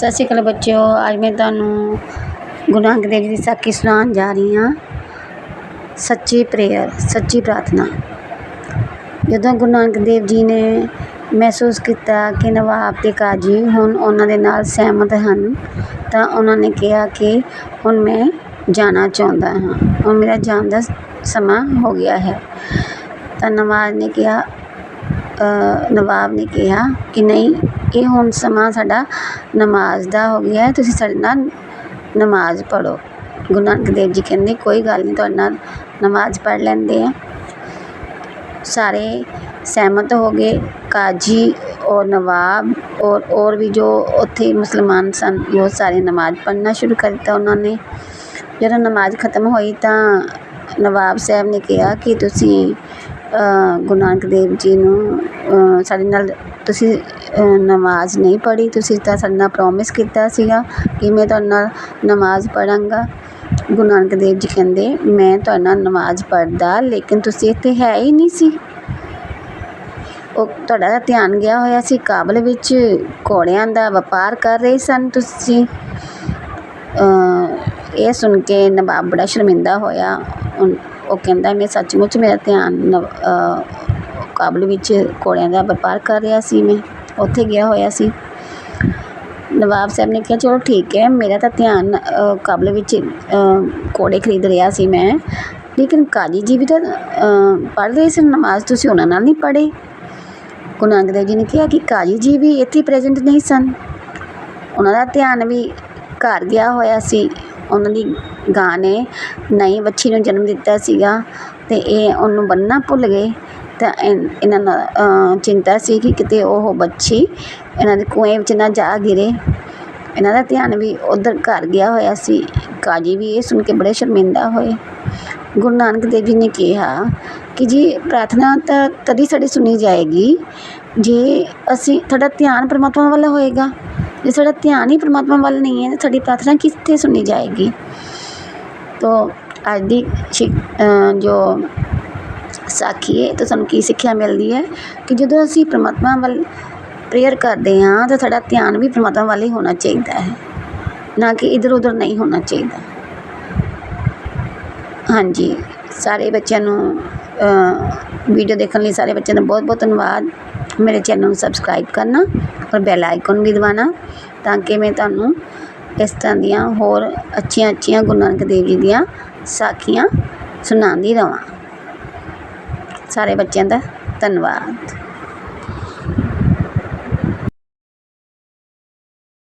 ਸਤਿ ਸ਼੍ਰੀ ਅਕਾਲ ਬੱਚਿਓ, ਅੱਜ ਮੈਂ ਤੁਹਾਨੂੰ ਗੁਰੂ ਨਾਨਕ ਦੇਵ ਜੀ ਦੀ ਸਾਖੀ ਸੁਣਾਉਣ ਜਾ ਰਹੀ ਹਾਂ। ਸੱਚੀ ਪ੍ਰੇਅਰ ਸੱਚੀ ਪ੍ਰਾਰਥਨਾ। ਜਦੋਂ ਗੁਰੂ ਨਾਨਕ ਦੇਵ ਜੀ ਨੇ ਮਹਿਸੂਸ ਕੀਤਾ ਕਿ ਨਵਾਬ ਤੇ ਕਾਜੀ ਹੁਣ ਉਹਨਾਂ ਦੇ ਨਾਲ ਸਹਿਮਤ ਹਨ, ਤਾਂ ਉਹਨਾਂ ਨੇ ਕਿਹਾ ਕਿ ਹੁਣ ਮੈਂ ਜਾਣਾ ਚਾਹੁੰਦਾ ਹਾਂ। ਹੁਣ ਮੇਰਾ ਜਾਣ ਦਾ ਸਮਾਂ ਹੋ ਗਿਆ ਹੈ। ਤਾਂ ਨਵਾਬ ਨੇ ਕਿਹਾ ਨਵਾਬ ਨੇ ਕਿਹਾ ਕਿ ਨਹੀਂ ਇਹ ਹੁਣ ਸਮਾਂ ਸਾਡਾ ਨਮਾਜ਼ ਦਾ ਹੋ ਗਿਆ ਹੈ, ਤੁਸੀਂ ਸਾਡੇ ਨਾਲ ਨਮਾਜ਼ ਪੜ੍ਹੋ। ਗੁਰੂ ਨਾਨਕ ਦੇਵ ਜੀ ਕਹਿੰਦੇ, ਕੋਈ ਗੱਲ ਨਹੀਂ, ਤੁਹਾਡੇ ਨਾਲ ਨਮਾਜ਼ ਪੜ੍ਹ ਲੈਂਦੇ ਆ ਸਾਰੇ ਸਹਿਮਤ ਹੋ ਗਏ। ਕਾਜੀ ਔਰ ਨਵਾਬ ਔਰ ਔਰ ਵੀ ਜੋ ਉੱਥੇ ਮੁਸਲਮਾਨ ਸਨ, ਬਹੁਤ ਸਾਰੇ ਨਮਾਜ਼ ਪੜ੍ਹਨਾ ਸ਼ੁਰੂ ਕਰ ਦਿੱਤਾ ਉਹਨਾਂ ਨੇ। ਜਦੋਂ ਨਮਾਜ਼ ਖਤਮ ਹੋਈ ਤਾਂ ਨਵਾਬ ਸਾਹਿਬ ਨੇ ਕਿਹਾ ਕਿ ਤੁਸੀਂ ਗੁਰੂ ਨਾਨਕ ਦੇਵ ਜੀ ਨੂੰ ਸਾਡੇ ਨਾਲ ਤੁਸੀਂ ਨਮਾਜ਼ ਨਹੀਂ ਪੜ੍ਹੀ। ਤੁਸੀਂ ਤਾਂ ਸਾਡੇ ਨਾਲ ਪ੍ਰੋਮਿਸ ਕੀਤਾ ਸੀਗਾ ਕਿ ਮੈਂ ਤੁਹਾਡੇ ਨਾਲ ਨਮਾਜ਼ ਪੜ੍ਹਾਂਗਾ। ਗੁਰੂ ਨਾਨਕ ਦੇਵ ਜੀ ਕਹਿੰਦੇ, ਮੈਂ ਤੁਹਾਡੇ ਨਾਲ ਨਮਾਜ਼ ਪੜ੍ਹਦਾ, ਲੇਕਿਨ ਤੁਸੀਂ ਇੱਥੇ ਹੈ ਹੀ ਨਹੀਂ ਸੀ। ਉਹ ਤੁਹਾਡਾ ਧਿਆਨ ਗਿਆ ਹੋਇਆ ਸੀ, ਕਾਬਲ ਵਿੱਚ ਘੋੜਿਆਂ ਦਾ ਵਪਾਰ ਕਰ ਰਹੇ ਸਨ ਤੁਸੀਂ। ਇਹ ਸੁਣ ਕੇ ਨਵਾਬ ਬੜਾ ਸ਼ਰਮਿੰਦਾ ਹੋਇਆ। ਉਹ ਕਹਿੰਦਾ, ਮੈਂ ਸੱਚਮੁੱਚ ਮੇਰਾ ਧਿਆਨ ਕਾਬਲ ਵਿੱਚ ਘੋੜਿਆਂ ਦਾ ਵਪਾਰ ਕਰ ਰਿਹਾ ਸੀ ਮੈਂ। ਉੱਥੇ ਗਿਆ ਹੋਇਆ ਸੀ। ਨਵਾਬ ਸਾਹਿਬ ਨੇ ਕਿਹਾ, ਚਲੋ ਠੀਕ ਹੈ, ਮੇਰਾ ਤਾਂ ਧਿਆਨ ਕਾਬਲ ਵਿੱਚ ਘੋੜੇ ਖਰੀਦ ਰਿਹਾ ਸੀ ਮੈਂ। ਲੇਕਿਨ ਕਾਜੀ ਜੀ ਵੀ ਤਾਂ ਪੜ੍ਹ ਰਹੇ ਸੀ ਨਮਾਜ਼ ਤੁਸੀਂ ਉਹਨਾਂ ਨਾਲ ਨਹੀਂ ਪੜ੍ਹੇ। ਗੁਰੂ ਨਾਨਕ ਦੇਵ ਜੀ ਨੇ ਕਿਹਾ ਕਿ ਕਾਜੀ ਜੀ ਵੀ ਇੱਥੇ ਪ੍ਰੈਜ਼ੈਂਟ ਨਹੀਂ ਸਨ। ਉਹਨਾਂ ਦਾ ਧਿਆਨ ਵੀ ਘਰ ਗਿਆ ਹੋਇਆ ਸੀ। ਉਹਨਾਂ ਦੀ ਗਾਂ ਨੇ ਨਈ ਵੱਛੀ ਨੂੰ ਜਨਮ ਦਿੱਤਾ ਸੀਗਾ ਅਤੇ ਇਹ ਉਹਨੂੰ ਬੰਨ੍ਹਣਾ ਭੁੱਲ ਗਏ। ਤਾਂ ਇਨ, ਇਹਨਾਂ ਨਾਲ ਚਿੰਤਾ ਸੀ ਕਿ ਕਿਤੇ ਉਹ ਬੱਚੀ ਇਹਨਾਂ ਦੇ ਕੂਏ ਵਿੱਚ ਨਾ ਜਾ ਗਿਰੇ। ਇਹਨਾਂ ਦਾ ਧਿਆਨ ਵੀ ਉੱਧਰ ਘਰ ਗਿਆ ਹੋਇਆ ਸੀ। ਕਾਜੀ ਵੀ ਇਹ ਸੁਣ ਕੇ ਬੜੇ ਸ਼ਰਮਿੰਦਾ ਹੋਏ। ਗੁਰੂ ਨਾਨਕ ਦੇਵ ਜੀ ਨੇ ਕਿਹਾ ਕਿ ਜੀ, ਪ੍ਰਾਰਥਨਾ ਤਾਂ ਤਦ ਸਾਡੀ ਸੁਣੀ ਜਾਏਗੀ। ਜੇ ਅਸੀਂ, ਤੁਹਾਡਾ ਧਿਆਨ ਪਰਮਾਤਮਾ ਵੱਲ ਹੋਏਗਾ। ਜੇ ਸਾਡਾ ਧਿਆਨ ਹੀ ਪਰਮਾਤਮਾ ਵੱਲ ਨਹੀਂ ਹੈ, ਤਾਂ ਸਾਡੀ ਪ੍ਰਾਰਥਨਾ ਕਿੱਥੇ ਸੁਣੀ ਜਾਏਗੀ? ਤੋ, ਅੱਜ ਦੀ ਜੋ ਸਾਖੀਏ ਤਾਂ ਸਾਨੂੰ ਕੀ ਸਿੱਖਿਆ ਮਿਲਦੀ ਹੈ ਕਿ ਜਦੋਂ ਅਸੀਂ ਪਰਮਾਤਮਾ ਵੱਲ ਪ੍ਰੇਅਰ ਕਰਦੇ ਹਾਂ ਤਾਂ ਸਾਡਾ ਧਿਆਨ ਵੀ ਪਰਮਾਤਮਾ ਵੱਲ ਹੀ ਹੋਣਾ ਚਾਹੀਦਾ ਹੈ, ਨਾ ਕਿ ਇੱਧਰ ਉੱਧਰ ਨਹੀਂ ਹੋਣਾ ਚਾਹੀਦਾ। ਹਾਂਜੀ, ਸਾਰੇ ਬੱਚਿਆਂ ਨੂੰ ਵੀਡੀਓ ਦੇਖਣ ਲਈ ਸਾਰੇ ਬੱਚਿਆਂ ਦਾ ਬਹੁਤ ਬਹੁਤ ਧੰਨਵਾਦ। ਮੇਰੇ ਚੈਨਲ ਨੂੰ ਸਬਸਕ੍ਰਾਈਬ ਕਰਨਾ ਔਰ ਬੈਲ ਆਈਕਨ ਵੀ ਦਬਾਉਣਾ ਤਾਂ ਕਿ ਮੈਂ ਤੁਹਾਨੂੰ ਇਸ ਤਰ੍ਹਾਂ ਦੀਆਂ ਹੋਰ ਅੱਛੀਆਂ ਅੱਛੀਆਂ ਗੁਰੂ ਨਾਨਕ ਦੇਵ ਜੀ ਦੀਆਂ ਸਾਖੀਆਂ ਸੁਣਾਉਂਦੀ ਰਵਾਂ। ਸਾਰੇ ਬੱਚਿਆਂ ਦਾ ਧੰਨਵਾਦ।